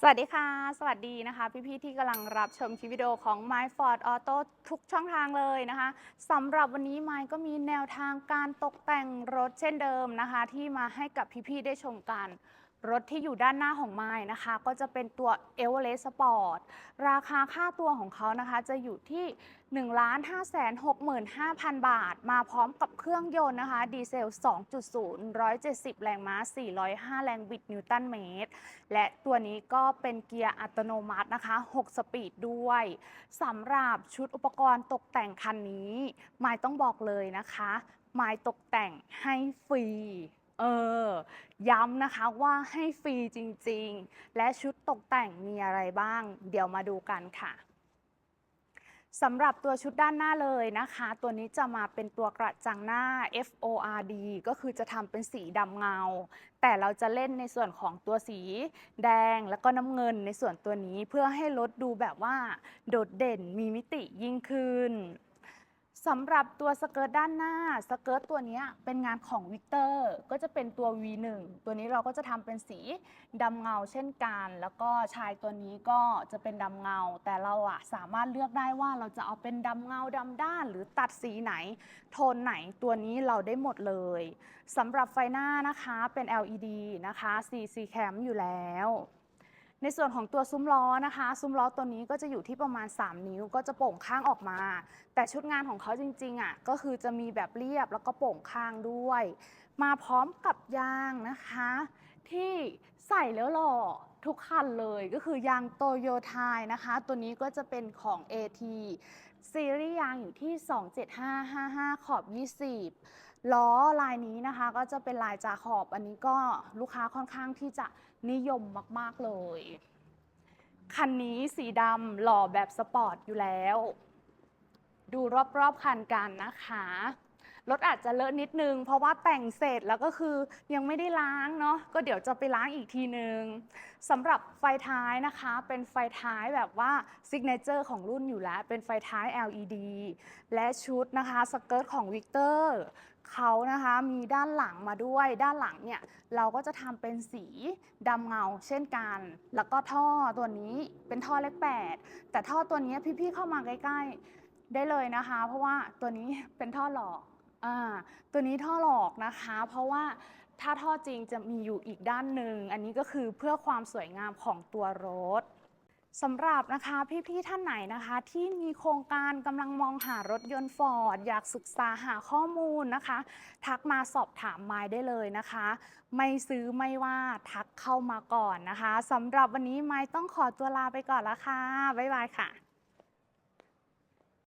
สวัสดีค่ะ สวัสดีนะคะพี่ๆที่กำลังรับชมคลิปวิดีโอของ My Ford Auto ทุกช่องทางเลยนะคะสำหรับวันนี้ My ก็มีแนวทางการตกแต่งรถเช่นเดิมนะคะ ที่มาให้กับพี่ๆได้ชมกัน รถที่อยู่ด้านหน้าของ My นะคะ ก็จะเป็นตัว e v e r e s t Sport ราคาค่าตัวของเขานะคะ จะอยู่ที่ 1 5 6 5 0 0 0 บาท มาพร้อมกับเครื่องยนต์นะคะ ดีเซล 2.0 170 แรงม้า 405 แรงบิดนิวตันเมตร และตัวนี้ก็เป็นเกียร์อัตโนมัตินะคะ 6 สปีดด้วยสำหรับชุดอุปกรณ์ตกแต่งคันนี้หมายต้องบอกเลยนะคะหมายตกแต่งให้ฟรี เออ ย้ำนะคะว่าให้ฟรีจริงๆ และชุดตกแต่งมีอะไรบ้าง เดี๋ยวมาดูกันค่ะสำหรับตัวชุดด้านหน้าเลยนะคะ ตัวนี้จะมาเป็นตัวกระจังหน้า FORD ก็คือจะทำเป็นสีดำเงา แต่เราจะเล่นในส่วนของตัวสีแดงแล้วก็น้ำเงินในส่วนตัวนี้เพื่อให้รถดูแบบว่า โดดเด่นมีมิติยิ่งขึ้น สำหรับตัวสเกิร์ตด้านหน้าสเกิร์ตตัวนี้เป็นงานของวิกเตอร์ก็จะเป็นตัว V1 ตัวนี้เราก็จะทำเป็นสีดำเงาเช่นกัน แล้วก็ชายตัวนี้ก็จะเป็นดำเงา แต่เราอะสามารถเลือกได้ว่าเราจะเอาเป็นดำเงาดำด้าน หรือตัดสีไหน โทนไหนตัวนี้เราได้หมดเลยสำหรับไฟหน้านะคะเป็น LED นะคะ CC cam อยู่แล้ว ในส่วนของตัวซุ้มล้อนะคะ ซุ้มล้อตัวนี้ก็จะอยู่ที่ประมาณ 3 นิ้วก็จะโป่งข้างออกมา แต่ชุดงานของเขาจริงๆอะก็คือจะมีแบบเรียบแล้วก็โป่งข้างด้วย มาพร้อมกับยางนะคะ ที่ใส่แล้วหล่อทุกคันเลยก็คือยางโตโยไทยนะคะ ตัวนี้ก็จะเป็นของ AT ซีรีส์ยางอยู่ที่ 27555 ขอบ 20 ล้อลายนี้นะคะก็จะเป็นลายจาขอบ อันนี้ก็ลูกค้าค่อนข้างที่จะนิยมมาก ๆ เลย คันนี้สีดำหล่อแบบสปอร์ตอยู่แล้ว ดูรอบ ๆ คันกันนะคะ รถอาจจะเลอะนิดนึง เพราะว่าแต่งเสร็จแล้วก็คือยังไม่ได้ล้างเนาะก็เดี๋ยวจะไปล้างอีกทีนึงสำหรับไฟท้ายนะคะเป็นไฟท้ายแบบว่าซิกเนเจอร์ของรุ่นอยู่แล้ว เป็นไฟท้าย LED และชุดนะคะสเกิร์ตของวิกเตอร์เขานะคะมีด้านหลังมาด้วยด้านหลังเนี่ยเราก็จะทำเป็นสีดำเงาเช่นกัน แล้วก็ท่อตัวนี้เป็นท่อเลขแปดแต่ท่อตัวนี้พี่ๆเข้ามาใกล้ๆได้เลยนะคะ เพราะว่าตัวนี้เป็นท่อหลอก อ่าตัวนี้ท่อหลอกนะคะ เพราะว่าถ้าท่อจริงจะมีอยู่อีกด้านหนึ่ง อันนี้ก็คือเพื่อความสวยงามของตัวรถสำหรับนะคะพี่ๆท่านไหนนะคะ ที่มีโครงการกำลังมองหารถยนต์ฟอร์ดอยากศึกษาหาข้อมูลนะคะ ทักมาสอบถามไม้ได้เลยนะคะ ไม่ซื้อไม่ว่าทักเข้ามาก่อนนะคะสำหรับวันนี้ไม้ต้องขอตัวลาไปก่อนละค่ะ บ๊ายบายค่ะ